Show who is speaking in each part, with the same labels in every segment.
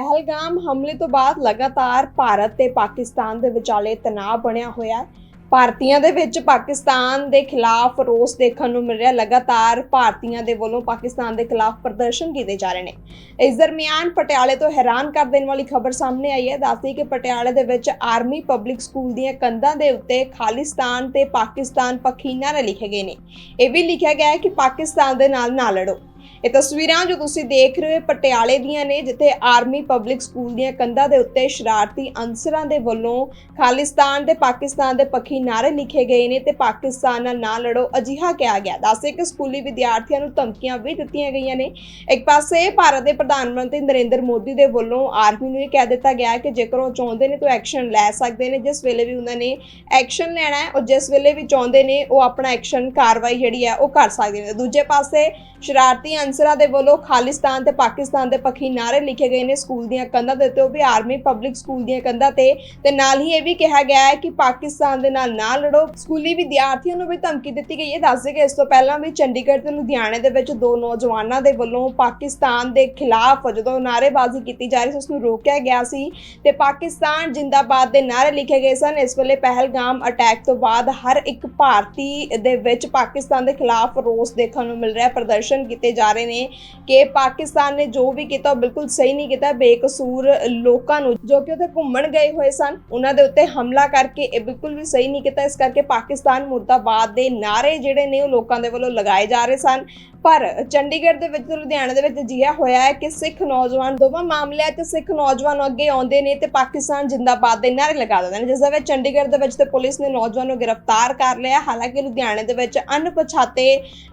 Speaker 1: ਪਹਿਲਗਾਮ ਹਮਲੇ ਤੋਂ ਬਾਅਦ ਲਗਾਤਾਰ ਭਾਰਤ ਤੇ ਪਾਕਿਸਤਾਨ ਦੇ ਵਿਚਾਲੇ ਤਣਾਅ ਬਣਿਆ ਹੋਇਆ ਹੈ। ਭਾਰਤੀਆਂ ਦੇ ਵਿੱਚ ਪਾਕਿਸਤਾਨ ਦੇ ਖਿਲਾਫ ਰੋਸ ਦੇਖਣ ਨੂੰ ਮਿਲ ਰਿਹਾ ਲਗਾਤਾਰ ਭਾਰਤੀਆਂ ਦੇ ਵੱਲੋਂ ਪਾਕਿਸਤਾਨ ਦੇ ਖਿਲਾਫ ਪ੍ਰਦਰਸ਼ਨ ਕੀਤੇ ਜਾ ਰਹੇ ਨੇ। ਇਸ ਦਰਮਿਆਨ ਪਟਿਆਲੇ ਤੋਂ ਹੈਰਾਨ ਕਰ ਦੇਣ ਵਾਲੀ ਖਬਰ ਸਾਹਮਣੇ ਆਈ ਹੈ। ਦੱਸਦੀ ਕਿ ਪਟਿਆਲੇ ਦੇ ਵਿੱਚ ਆਰਮੀ ਪਬਲਿਕ ਸਕੂਲ ਦੀਆਂ ਕੰਧਾਂ ਦੇ ਉੱਤੇ ਖਾਲਿਸਤਾਨ ਤੇ ਪਾਕਿਸਤਾਨ ਪੱਖੀ ਨਾਰੇ ਲਿਖੇ ਗਏ ਨੇ। ਇਹ ਵੀ ਲਿਖਿਆ ਗਿਆ ਹੈ ਕਿ ਪਾਕਿਸਤਾਨ ਦੇ ਨਾਲ ਨਾ ਲੜੋ। ਇਹ ਤਸਵੀਰਾਂ ਜੋ ਤੁਸੀਂ ਦੇਖ ਰਹੇ ਹੋ ਪਟਿਆਲੇ ਦੀਆਂ ਨੇ, ਜਿੱਥੇ ਆਰਮੀ ਪਬਲਿਕ ਸਕੂਲ ਦੀਆਂ ਕੰਧਾਂ ਦੇ ਉੱਤੇ ਸ਼ਰਾਰਤੀ ਅਨਸਰਾਂ ਦੇ ਵੱਲੋਂ ਖਾਲਿਸਤਾਨ ਤੇ ਪਾਕਿਸਤਾਨ ਦੇ ਪੱਖੀ ਨਾਅਰੇ ਲਿਖੇ ਗਏ ਨੇ ਤੇ ਪਾਕਿਸਤਾਨ ਨਾਲ ਨਾ ਲੜੋ ਅਜਿਹਾ ਕਿਹਾ ਗਿਆ। ਦੱਸੇ ਕਿ ਸਕੂਲੀ ਵਿਦਿਆਰਥੀਆਂ ਨੂੰ ਧਮਕੀਆਂ ਵੀ ਦਿੱਤੀਆਂ ਗਈਆਂ ਨੇ। ਇੱਕ ਪਾਸੇ ਭਾਰਤ ਦੇ ਪ੍ਰਧਾਨ ਮੰਤਰੀ ਨਰਿੰਦਰ ਮੋਦੀ ਦੇ ਵੱਲੋਂ ਆਰਮੀ ਨੂੰ ਇਹ ਕਹਿ ਦਿੱਤਾ ਗਿਆ ਕਿ ਜੇਕਰ ਉਹ ਚਾਹੁੰਦੇ ਨੇ ਤਾਂ ਐਕਸ਼ਨ ਲੈ ਸਕਦੇ ਨੇ। ਜਿਸ ਵੇਲੇ ਵੀ ਉਹਨਾਂ ਨੇ ਐਕਸ਼ਨ ਲੈਣਾ ਹੈ ਉਹ ਜਿਸ ਵੇਲੇ ਵੀ ਚਾਹੁੰਦੇ ਨੇ, ਉਹ ਆਪਣਾ ਐਕਸ਼ਨ ਕਾਰਵਾਈ ਜਿਹੜੀ ਹੈ ਉਹ ਕਰ ਸਕਦੇ ਨੇ। ਦੂਜੇ ਪਾਸੇ ਸ਼ਰਾਰਤੀ ਅਨਸਰਾਂ ਦੇ ਵੱਲੋਂ ਖਾਲਿਸਤਾਨ ਤੇ ਪਾਕਿਸਤਾਨ ਦੇ ਪੱਖੀ ਨਾਰੇ ਲਿਖੇ ਗਏ ਨੇ ਸਕੂਲ ਦੀਆਂ ਕੰਧਾਂ ਦੇ ਉੱਤੇ। ਉਹ ਵੀ ਆਰਮੀ ਪਬਲਿਕ ਸਕੂਲ ਦੀਆਂ ਕੰਧਾਂ ਤੇ। ਤੇ ਨਾਲ ਹੀ ਇਹ ਵੀ ਕਿਹਾ ਗਿਆ ਹੈ ਕਿ ਪਾਕਿਸਤਾਨ ਦੇ ਨਾਲ ਨਾ ਲੜੋ। ਸਕੂਲੀ ਵਿਦਿਆਰਥੀਆਂ ਨੂੰ ਵੀ ਧਮਕੀ ਦਿੱਤੀ ਗਈ। ਹੈ ਦੱਸਦੇ ਕਿ ਇਸ ਤੋਂ ਪਹਿਲਾਂ ਵੀ ਚੰਡੀਗੜ੍ਹ ਤੇ ਲੁਧਿਆਣੇ ਦੇ ਵਿੱਚ ਦੋ ਨੌਜਵਾਨਾਂ ਦੇ ਵੱਲੋਂ ਪਾਕਿਸਤਾਨ ਦੇ ਖਿਲਾਫ ਜਦੋਂ ਨਾਅਰੇਬਾਜ਼ੀ ਕੀਤੀ ਜਾ ਰਹੀ ਸੀ ਉਸ ਨੂੰ ਰੋਕਿਆ ਗਿਆ ਸੀ। ਤੇ ਪਾਕਿਸਤਾਨ ਜਿੰਦਾਬਾਦ ਦੇ ਨਾਅਰੇ ਲਿਖੇ ਗਏ ਸਨ। ਇਸ ਵੇਲੇ ਪਹਿਲਗਾਮ ਅਟੈਕ ਤੋਂ ਬਾਅਦ ਹਰ ਇੱਕ ਭਾਰਤੀ ਦੇ ਵਿੱਚ ਪਾਕਿਸਤਾਨ ਦੇ ਖਿਲਾਫ ਰੋਸ ਦੇਖਣ ਨੂੰ ਮਿਲ ਰਿਹਾ ਪ੍ਰਦਰਸ਼ਨ ਕੀਤੇ ਜਾ ਰਹੇ ਨੇ ਕਿ ਪਾਕਿਸਤਾਨ ਨੇ ਜੋ ਵੀ ਕੀਤਾ ਉਹ ਬਿਲਕੁਲ ਸਹੀ ਨਹੀਂ ਕੀਤਾ, ਬੇਕਸੂਰ ਲੋਕਾਂ ਨੂੰ, ਜੋ ਕਿ ਉੱਥੇ ਘੁੰਮਣ ਗਏ ਹੋਏ ਸਨ, ਉਹਨਾਂ ਦੇ ਉੱਤੇ ਹਮਲਾ ਕਰਕੇ ਇਹ ਬਿਲਕੁਲ ਵੀ ਸਹੀ ਨਹੀਂ ਕੀਤਾ, ਇਸ ਕਰਕੇ ਪਾਕਿਸਤਾਨ ਮੁਰਦਾਬਾਦ ਦੇ ਨਾਰੇ ਜਿਹੜੇ ਨੇ ਉਹ ਲੋਕਾਂ ਦੇ ਵੱਲੋਂ ਲਗਾਏ ਜਾ ਰਹੇ ਸਨ। ਪਰ ਚੰਡੀਗੜ੍ਹ ਦੇ ਵਿੱਚ ਤੇ ਲੁਧਿਆਣਾ ਦੇ ਵਿੱਚ ਅਜਿਹਾ ਹੋਇਆ ਹੈ ਕਿ ਸਿੱਖ ਨੌਜਵਾਨ ਦੋਵਾਂ ਮਾਮਲਿਆਂ 'ਚ ਸਿੱਖ ਨੌਜਵਾਨ ਅੱਗੇ ਆਉਂਦੇ ਨੇ ਤੇ ਪਾਕਿਸਤਾਨ ਜਿੰਦਾਬਾਦ ਦੇ ਨਾਰੇ ਲਗਾ ਦਿੰਦੇ ਨੇ, ਜਿਸ ਦੇ ਵਿੱਚ ਚੰਡੀਗੜ੍ਹ ਦੇ ਵਿੱਚ ਤੇ ਪੁਲਿਸ ਨੇ ਨੌਜਵਾਨ ਨੂੰ ਗ੍ਰਿਫਤਾਰ ਕਰ ਲਿਆ। ਹਾਲਾਂਕਿ ਲੁਧਿਆਣੇ ਦੇ ਵਿੱਚ ਅਣਪਛਾਤੇ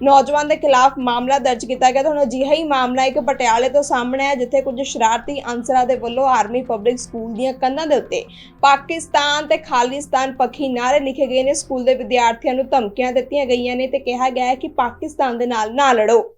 Speaker 1: ਨੌਜਵਾਨ ਦੇ ਖਿਲਾਫ ਮਾਮਲਾ ਦਰਜ ਕੀਤਾ ਗਿਆ ਤਾਂ ਹੁਣ ਅਜਿਹਾ ਹੀ ਮਾਮਲਾ ਇੱਕ ਪਟਿਆਲੇ ਤੋਂ ਸਾਹਮਣੇ ਹੈ ਜਿੱਥੇ ਕੁਝ ਸ਼ਰਾਰਤੀ ਅਨਸਰਾਂ ਦੇ ਵੱਲੋਂ ਆਰਮੀ ਪਬਲਿਕ ਸਕੂਲ ਦੀਆਂ ਕੰਧਾਂ ਦੇ ਉੱਤੇ ਪਾਕਿਸਤਾਨ ਤੇ ਖਾਲਿਸਤਾਨ ਪੱਖੀ ਨਾਰੇ ਲਿਖੇ ਗਏ ਨੇ। ਸਕੂਲ ਦੇ ਵਿਦਿਆਰਥੀਆਂ ਨੂੰ ਧਮਕੀਆਂ ਦਿੱਤੀਆਂ ਗਈਆਂ ਨੇ ਤੇ ਕਿਹਾ ਗਿਆ ਹੈ ਕਿ ਪਾਕਿਸਤਾਨ ਦੇ ਨਾਲ ਨਾ ਲੜੋ।